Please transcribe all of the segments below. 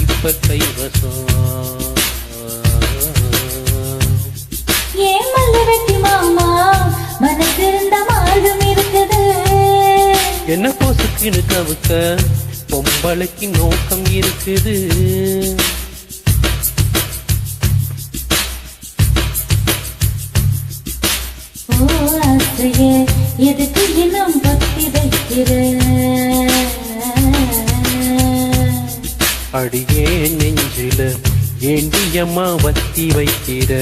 இப்ப கைவசம் வெட்டி மாமா? மனசிருந்த மார்க்கம் இருக்குது. என்ன போசுக்குன்னு கவுக்க? பொம்பளைக்கு நோக்கம் இருக்குது. எதுக்கு இன்னும் பக்தி வைக்கிற? அடியே நெஞ்சில ஏண்டியம்மா வத்தி வைக்கிற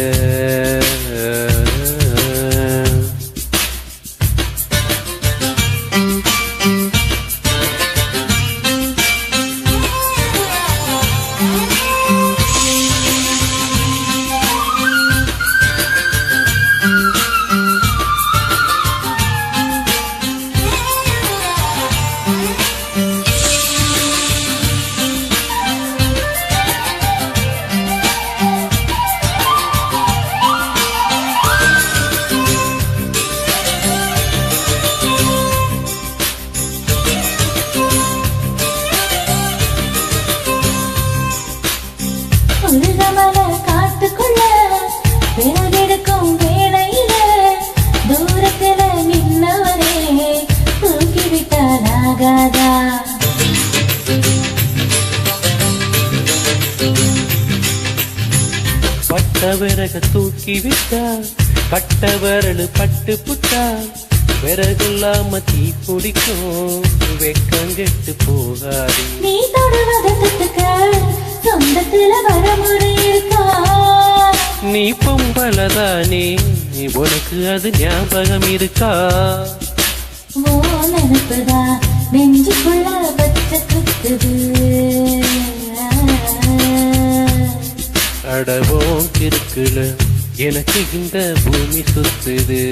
உருகமல காட்டுக்குள்ள விறகெடுக்கும் வேளையில தூரத்துல நின்னவரே தூக்கிவிட்டார் ஆகாதா? பட்ட விறக தூக்கி விட்டா பட்ட விரலு பட்டு புட்டா விறகுல்லாம தீ பிடிக்கும் வெக்கங்கெட்டு போகாது. பொம்பளதானே உனக்கு அது ஞாபகம் இருக்கா? நினைப்புதா நெஞ்சுக்குள்ள பச்சை குத்துது. அடவோ இருக்குல எனக்கு இந்த பூமி சுத்துது.